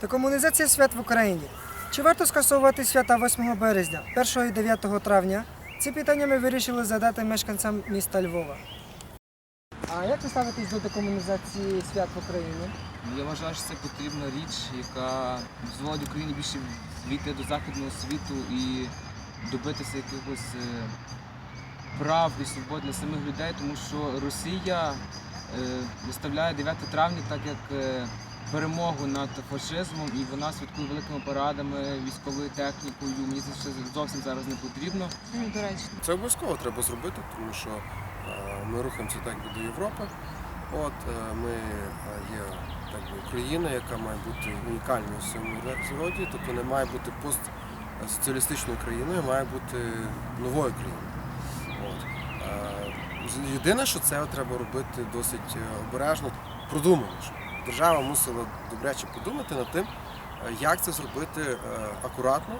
Декомунізація свят в Україні. Чи варто скасовувати свята 8 березня, 1 і 9 травня? Ці питання ми вирішили задати мешканцям міста Львова. А як ви ставитесь до декомунізації свят в Україні? Я вважаю, що це потрібна річ, яка дозволить Україні більше війти до західного світу і добитися якихось е, прав і свобод для самих людей, тому що Росія е, виставляє 9 травня так як е, перемогу над фашизмом, і вона святкує великими парадами, військовою технікою. Мені це зовсім зараз не потрібно. Недоречно. Це обов'язково треба зробити, тому що е, ми рухаємося так би до Європи. От е, ми е, є так би Україна, яка має бути унікальною в цьому роді, тобто не має бути постсоціалістичною країною, має бути новою країною. От. Єдине, що це треба робити досить обережно, продумано. Держава мусила добряче подумати над тим, як це зробити е, акуратно.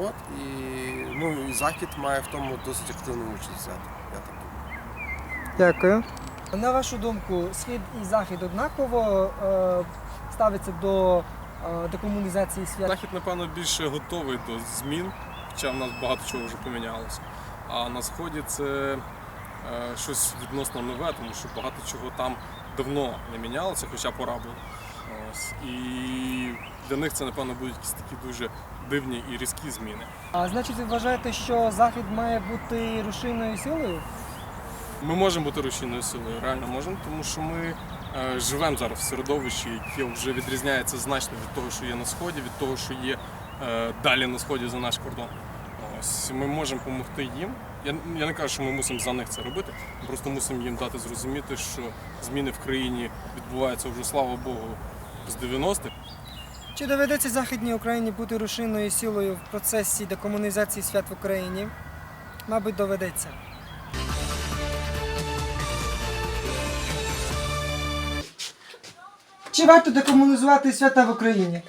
От, і, ну, і Захід має в тому досить активну участь взяти. Я так думаю. Дякую. На вашу думку, схід і захід однаково е, ставиться до е, декомунізації свят? Захід, напевно, більше готовий до змін, хоча в нас багато чого вже помінялося. А на сході це щось відносно нове, тому що багато чого там давно не мінялося, хоча пора було. Ось. І для них це, напевно, будуть якісь такі дуже дивні і різкі зміни. А значить, ви вважаєте, що захід має бути рушійною силою? Ми можемо бути рушійною силою, реально можемо, тому що ми е, живемо зараз в середовищі, яке вже відрізняється значно від того, що є на сході, від того, що є е, далі на сході за наш кордон. Ось ми можемо допомогти їм. Я, я не кажу, що ми мусимо за них це робити. Ми просто мусимо їм дати зрозуміти, що зміни в країні відбуваються вже, слава Богу, з 90-х. Чи доведеться Західній Україні бути рушійною силою в процесі декомунізації свят в Україні? Мабуть, доведеться. Чи варто декомунізувати свята в Україні?